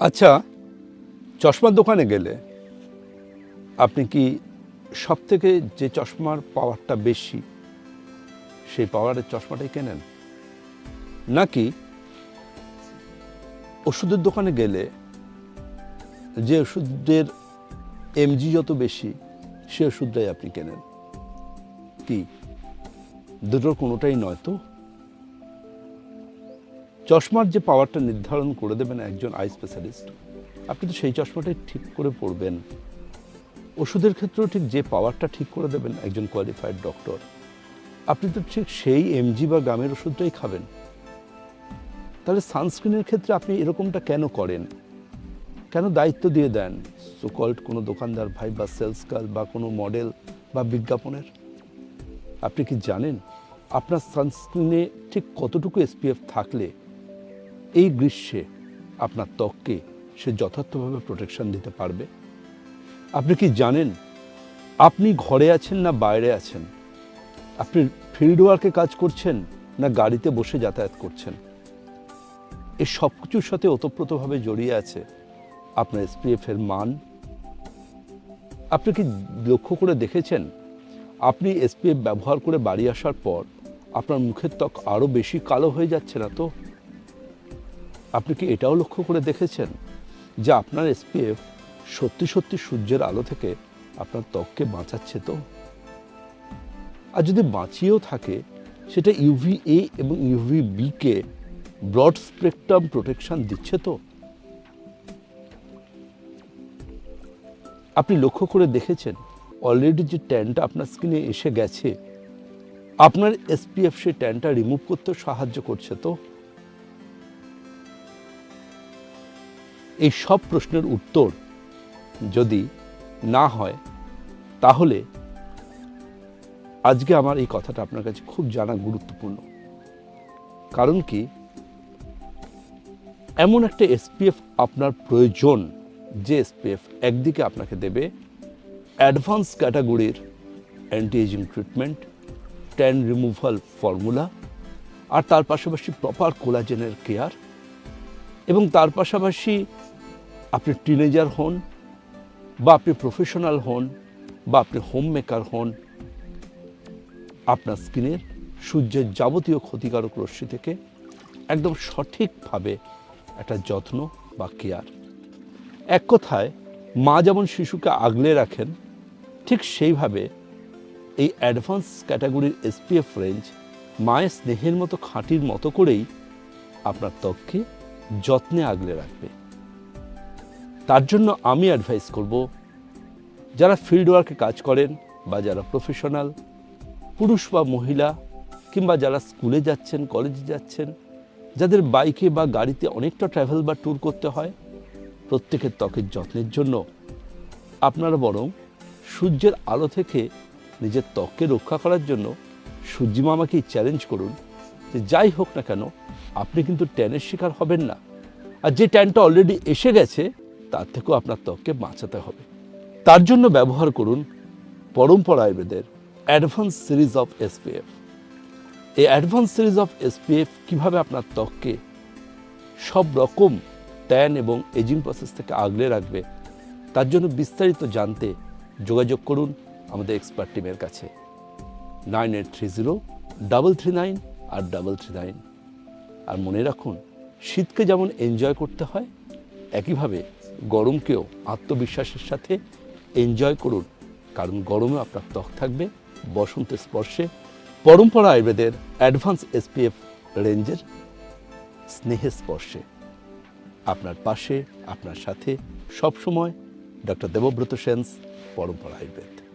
আচ্ছা চশমার দোকানে গেলে আপনি কি সব থেকে যে চশমার পাওয়ারটা বেশি, সেই পাওয়ারের চশমাটাই কেনেন? নাকি ওষুধের দোকানে গেলে যে ওষুধের এমজি যত বেশি, সে ওষুধটাই আপনি কেনেন? কি, দুটোর কোনোটাই নয় তো? চশমার যে পাওয়ারটা নির্ধারণ করে দেবেন একজন আই স্পেশালিস্ট আপনি তো সেই চশমাটাই ঠিক করে পড়বেন ওষুধের ক্ষেত্রেও ঠিক যে পাওয়ারটা ঠিক করে দেবেন একজন কোয়ালিফাইড ডক্টর আপনি তো ঠিক সেই এমজি বা গ্রামের ওষুধটাই খাবেন। তাহলে সানস্ক্রিনের ক্ষেত্রে আপনি এরকমটা কেন করেন? কেন দায়িত্ব দিয়ে দেন? সুকল্ড কোনো দোকানদার ভাই বা সেলস গার্ল বা কোনো মডেল বা বিজ্ঞাপনের? আপনি কি জানেন আপনার সানস্ক্রিনে ঠিক কতটুকু এসপিএফ থাকলে এই গ্রীষ্মে আপনার ত্বককে সে যথার্থভাবে প্রোটেকশন দিতে পারবে। আপনি কি জানেন আপনি ঘরে আছেন না বাইরে আছেন? আপনি ফিল্ড ওয়ার্কে কাজ করছেন না গাড়িতে বসে যাতায়াত করছেন? এই সব কিছুর সাথে ওতপ্রোতভাবে জড়িয়ে আছে আপনার এসপিএফ এর মান। আপনি কি লক্ষ্য করে দেখেছেন? আপনি এসপিএফ ব্যবহার করে বাড়ি আসার পর আপনার মুখের ত্বক আরও বেশি কালো হয়ে যাচ্ছে না তো? আপনি কি এটাও লক্ষ্য করে দেখেছেন যে আপনার এসপিএফ সত্যি সত্যি সূর্যের আলো থেকে আপনার ত্বককে বাঁচাচ্ছে তো? আর যদি বাঁচিয়েও থাকে, সেটা ইউভি এ এবং ইউভি বিকে ব্রড স্পেকট্রাম প্রোটেকশন দিচ্ছে তো? আপনি লক্ষ্য করে দেখেছেন অলরেডি যে ট্যানটা আপনার স্কিনে এসে গেছে, আপনার এসপিএফ সেই ট্যানটা রিমুভ করতে সাহায্য করছে তো? এই সব প্রশ্নের উত্তর যদি না হয়, তাহলে আজকে আমার এই কথাটা আপনার কাছে খুব জানা গুরুত্বপূর্ণ। কারণ কি? এমন একটা এসপিএফ আপনার প্রয়োজন যে এসপিএফ একদিকে আপনাকে দেবে অ্যাডভান্স ক্যাটাগরির anti ageing treatment, tan removal formula, আর তার পাশাপাশি প্রপার কোলাজেনের কেয়ার এবং তার পাশাপাশি আপনি টিনেজার হন বা আপনি প্রফেশনাল হন বা আপনি হোম মেকার হন, আপনার স্কিনের সূর্যের যাবতীয় ক্ষতিকারক রশ্মি থেকে একদম সঠিকভাবে একটা যত্ন বা কেয়ার এক কথায়, মা যেমন শিশুকে আগলে রাখেন, ঠিক সেইভাবে এই অ্যাডভান্স ক্যাটাগরির এসপিএফ রেঞ্জ মায়ের স্নেহের মতো, খাঁটির মতো করেই আপনার ত্বককে যত্নে আগলে রাখবে। তার জন্য আমি অ্যাডভাইস করব, যারা ফিল্ড ওয়ার্কে কাজ করেন বা যারা প্রফেশনাল পুরুষ বা মহিলা, কিংবা যারা স্কুলে যাচ্ছেন কলেজে যাচ্ছেন, যাদের বাইকে বা গাড়িতে অনেকটা ট্রাভেল বা ট্যুর করতে হয়, প্রত্যেকের ত্বকের যত্নের জন্য আপনারা বরং সূর্যের আলো থেকে নিজের ত্বককে রক্ষা করার জন্য সূর্যি মামাকেই চ্যালেঞ্জ করুন। যাই হোক না কেন, আপনি কিন্তু ট্যানের শিকার হবেন না। আর যে ট্যানটা অলরেডি এসে গেছে, তার থেকেও আপনার ত্বককে বাঁচাতে হবে। তার জন্য ব্যবহার করুন পরম্পরা আয়ুর্বেদের অ্যাডভান্স সিরিজ অফ এসপিএফ। এই অ্যাডভান্স সিরিজ অফ এসপিএফ কীভাবে আপনার ত্বককে সব রকম ট্যান এবং এজিং প্রসেস থেকে আগলে রাখবে, তার জন্য বিস্তারিত জানতে যোগাযোগ করুন আমাদের এক্সপার্ট টিমের কাছে। Nine eight three zero, double three nine আর ডাবল থ্রি নাইন আর মনে রাখুন, শীতকে যেমন এনজয় করতে হয়, একইভাবে গরমকেও আত্মবিশ্বাসের সাথে এনজয় করুন। কারণ গরমে আপনার ত্বক থাকবে বসন্তের স্পর্শে। পরম্পরা আয়ুর্বেদের অ্যাডভান্স এসপিএফ রেঞ্জের স্নেহের স্পর্শে। আপনার পাশে, আপনার সাথে সবসময় ডক্টর দেবব্রত সেন্স, পরম্পরা আয়ুর্বেদ।